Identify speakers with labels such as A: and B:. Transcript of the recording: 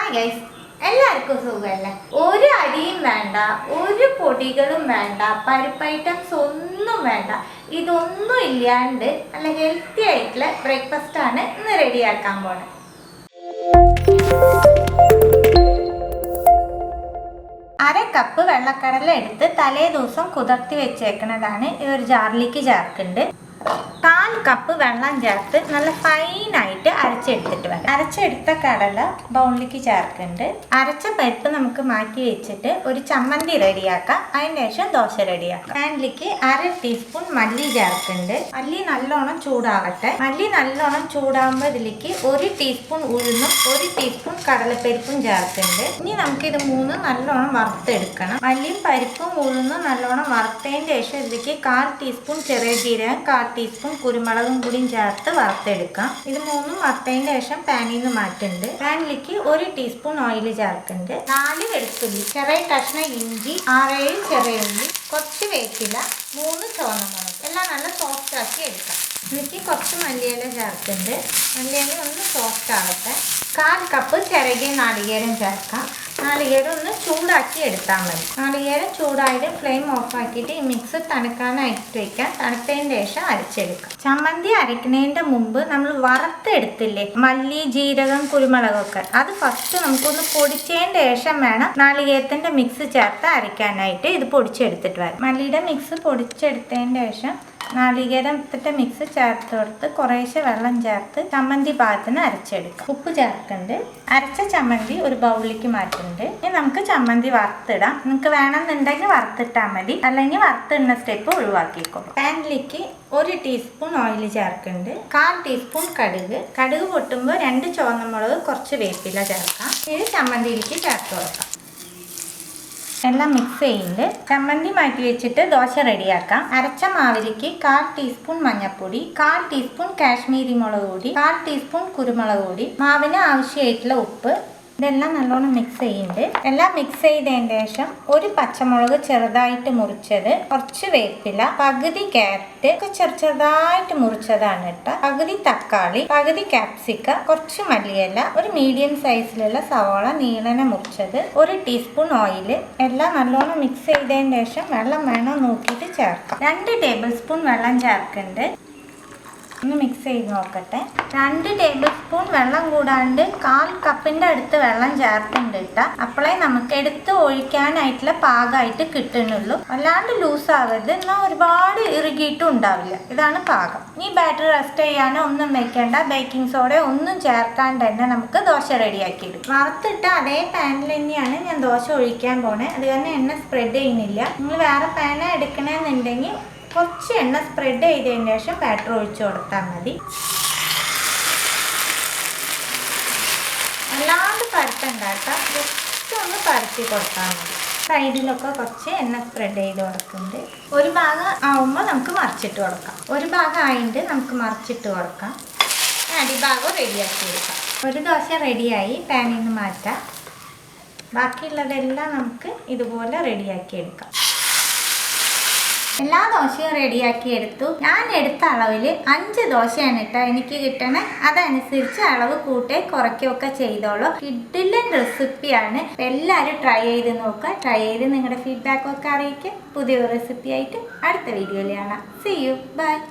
A: Hi guys എല്ലാവർക്കും സുഖമല്ലേ? ഒരു അരിയും വേണ്ട ഒരു പൊടികളും വേണ്ട പരിപ്പ് ഐറ്റംസ് ഒന്നും വേണ്ട. ഇതൊന്നും ഇല്ലാണ്ട് നല്ല ഹെൽത്തി ആയിട്ടുള്ള ബ്രേക്ക്ഫാസ്റ്റ് ആണ് ഇന്ന് റെഡിയാക്കാൻ പോണത് അര കപ്പ് വെള്ളക്കടല എടുത്ത് തലേ ദിവസം കുതിർത്തി വെച്ചേക്കുന്നതാണ് ഈ ഒരു ജാറിലേക്ക് ചേർക്കുന്നുണ്ട്. കാൽ കപ്പ് വെള്ളം ചേർത്ത് നല്ല ഫൈനായിട്ട് അരച്ചെടുത്തിട്ട് വരാം. അരച്ചെടുത്ത കടല ബൗളിലേക്ക് ചേർക്കുന്നുണ്ട്. അരച്ച പരിപ്പ് നമുക്ക് മാറ്റി വെച്ചിട്ട് ഒരു ചമ്മന്തി റെഡിയാക്കാം. അതിന് ശേഷം ദോശ റെഡിയാക്കാം. പാനിലേക്ക് അര ടീസ്പൂൺ മല്ലി ചേർക്കുന്നുണ്ട്. മല്ലി നല്ലോണം ചൂടാവട്ടെ. മല്ലി നല്ലോണം ചൂടാകുമ്പോൾ ഇതിലേക്ക് ഒരു ടീസ്പൂൺ ഉഴുന്നും ഒരു ടീസ്പൂൺ കടലപ്പരിപ്പും ചേർക്കുന്നുണ്ട്. ഇനി നമുക്കിത് മൂന്ന് നല്ലോണം വറുത്തെടുക്കണം. മല്ലിയും പരിപ്പും ഉഴുന്നും നല്ലോണം വറുത്തതിന് ശേഷം ഇതിലേക്ക് കാൽ ടീസ്പൂൺ ചെറിയ ജീരകം കാൽ ടീസ്പൂൺ കുരുമുളകും കൂടിയും ചേർത്ത് വറുത്തെടുക്കാം. ഇത് മൂന്നും വറുത്തതിന് ശേഷം പാനിൽ നിന്ന് മാറ്റുന്നുണ്ട് പാനിലേക്ക് ഒരു ടീസ്പൂൺ ഓയിൽ ചേർക്കുന്നുണ്ട് നാല് വെളുത്തുള്ളി ചെറിയ കഷ്ണ ഇഞ്ചി ആറേഴ് ചെറിയ ഉള്ളി കുറച്ച് വേക്കില മൂന്ന് ചുവന്നമുളക് എല്ലാം നല്ല സോഫ്റ്റ് ആക്കി എടുക്കാം. എനിക്ക് കുറച്ച് മല്ലിയില ചേർക്കുന്നുണ്ട് മല്ലിയില ഒന്ന് സോഫ്റ്റ് ആവട്ടെ. കാൽ കപ്പ് ചിരകിയ നാളികേരം ചേർക്കാം. നാളികേരം ഒന്ന് ചൂടാക്കി എടുത്താൽ മതി. നാളികേരം ചൂടായത് ഫ്ലെയിം ഓഫാക്കിയിട്ട് ഈ മിക്സ് തണുക്കാനായിട്ട് വയ്ക്കാൻ തണുത്തതിന് ശേഷം അരച്ചെടുക്കാം. ചമ്മന്തി അരക്കുന്നതിന്റെ മുമ്പ് നമ്മൾ വറുത്തെടുത്തില്ലേ? മല്ലി ജീരകം കുരുമുളകൊക്കെ. അത് ഫസ്റ്റ് നമുക്കൊന്ന് പൊടിച്ചതിന് ശേഷം വേണം നാളികേരത്തിന്റെ മിക്സ് ചേർത്ത് അരയ്ക്കാനായിട്ട് ഇത് പൊടിച്ചെടുത്തിട്ട് വരാം മല്ലിയുടെ മിക്സ് പൊടിച്ചെടുത്തതിന് ശേഷം നാളികേരത്തിന്റെ മിക്സ് ചേർത്ത് കൊടുത്ത് കുറേശ്ശെ വെള്ളം ചേർത്ത് ചമ്മന്തി പാകത്തിന് അരച്ചെടുക്കും. ഉപ്പ് ചേർക്കുന്നുണ്ട് അരച്ച ചമ്മന്തി ഒരു ബൗളിലേക്ക് മാറ്റുന്നുണ്ട് ഇനി നമുക്ക് ചമ്മന്തി വറുത്തിടാം. നിങ്ങൾക്ക് വേണമെന്നുണ്ടെങ്കിൽ വറുത്തിട്ടാൽ മതി. അല്ലെങ്കിൽ വറുത്തിടുന്ന സ്റ്റെപ്പ് ഒഴിവാക്കിക്കോളൂ. പാനിലേക്ക് ഒരു ടീസ്പൂൺ ഓയിൽ ചേർക്കുന്നുണ്ട് കാൽ ടീസ്പൂൺ കടുക്. കടുക് പൊട്ടുമ്പോൾ രണ്ട് ചുവന്നമുളക് കുറച്ച് വേപ്പില ചേർക്കാം. ഇത് ചമ്മന്തിയിലേക്ക് ചേർത്ത് കൊടുക്കാം. എല്ലാം മിക്സ് ചെയ്യുന്നുണ്ട് ചമ്മന്തി മാറ്റി വെച്ചിട്ട് ദോശ റെഡിയാക്കാം. അരച്ച മാവിലേക്ക് കാൽ ടീസ്പൂൺ മഞ്ഞപ്പൊടി കാൽ ടീസ്പൂൺ കാശ്മീരി മുളക് പൊടി കാൽ ടീസ്പൂൺ കുരുമുളക് പൊടി മാവിന് ആവശ്യമായിട്ടുള്ള ഉപ്പ് ഇതെല്ലാം നല്ലോണം മിക്സ് ചെയ്യുന്നുണ്ട് എല്ലാം മിക്സ് ചെയ്തതിന് ശേഷം ഒരു പച്ചമുളക് ചെറുതായിട്ട് മുറിച്ചത് കുറച്ച് വേപ്പില പകുതി ക്യാരറ്റ് ഒക്കെ ചെറു ചെറുതായിട്ട് മുറിച്ചതാണ് കേട്ടോ. പകുതി തക്കാളി പകുതി കാപ്സിക്ക കുറച്ച് മല്ലിയില ഒരു മീഡിയം സൈസിലുള്ള സവാള നീളനെ മുറിച്ചത് ഒരു ടീസ്പൂൺ ഓയിൽ എല്ലാം നല്ലോണം മിക്സ് ചെയ്തതിന് ശേഷം വെള്ളം വേണോ നോക്കിയിട്ട് ചേർക്കാം. രണ്ട് ടേബിൾ സ്പൂൺ വെള്ളം ചേർക്കുന്നുണ്ട് ഒന്ന് മിക്സ് ചെയ്ത് നോക്കട്ടെ. രണ്ട് ടേബിൾ സ്പൂൺ വെള്ളം കൂടാണ്ട് കാൽ കപ്പിന്റെ അടുത്ത് വെള്ളം ചേർത്തുണ്ട് കേട്ടോ അപ്പോളേ നമുക്ക് എടുത്ത് ഒഴിക്കാനായിട്ടുള്ള പാകമായിട്ട് കിട്ടുന്നുള്ളൂ. അല്ലാണ്ട് ലൂസ് ആവരുത്. എന്നാൽ ഒരുപാട് ഇറുകിയിട്ടും ഉണ്ടാവില്ല. ഇതാണ് പാകം. ഇനി ബാറ്റർ റെസ്റ്റ് ചെയ്യാനോ ഒന്നും വെക്കേണ്ട. ബേക്കിംഗ് സോഡ ഒന്നും ചേർക്കാണ്ട് തന്നെ നമുക്ക് ദോശ റെഡിയാക്കി എടുക്കും വറുത്തിട്ട് അതേ പാനിൽ തന്നെയാണ് ഞാൻ ദോശ ഒഴിക്കാൻ പോണേ. അത് കാരണം എണ്ണ സ്പ്രെഡ് ചെയ്യുന്നില്ല. നിങ്ങൾ വേറെ പാന എടുക്കണമെന്നുണ്ടെങ്കിൽ കുറച്ച് എണ്ണ സ്പ്രെഡ് ചെയ്തതിന് ശേഷം ബാറ്റർ ഒഴിച്ചു കൊടുത്താൽ മതി. അല്ലാണ്ട് പരത്തണ്ട കേട്ടോ. ജസ്റ്റ് ഒന്ന് പരത്തി കൊടുത്താൽ മതി. സൈഡിലൊക്കെ കുറച്ച് എണ്ണ സ്പ്രെഡ് ചെയ്ത് കൊടുക്കുന്നുണ്ട്. ഒരു ഭാഗം ആവുമ്പോൾ നമുക്ക് മറിച്ചിട്ട് കൊടുക്കാം. ഒരു ഭാഗം ആയിട്ട് നമുക്ക് മറിച്ചിട്ട് കൊടുക്കാം. അടിഭാഗം റെഡിയാക്കി എടുക്കാം ഒരു ദോശ റെഡിയായി പാനിൽ നിന്ന് മാറ്റാം. ബാക്കിയുള്ളതെല്ലാം നമുക്ക് ഇതുപോലെ റെഡിയാക്കി എടുക്കാം. എല്ലാ ദോശയും റെഡിയാക്കി എടുത്തു. ഞാൻ എടുത്ത അളവിൽ അഞ്ച് ദോശയാണ് കേട്ടോ എനിക്ക് കിട്ടണേ. അതനുസരിച്ച് അളവ് കൂട്ടേ കുറയ്ക്കുകയൊക്കെ ചെയ്തോളൂ. കിഡിലൻ റെസിപ്പിയാണ്. എല്ലാവരും ട്രൈ ചെയ്ത് നോക്കുക. ട്രൈ ചെയ്ത് നിങ്ങളുടെ ഫീഡ്ബാക്കൊക്കെ അറിയിക്കുക. പുതിയൊരു റെസിപ്പിയായിട്ട് അടുത്ത വീഡിയോയിൽ കാണാം. C U by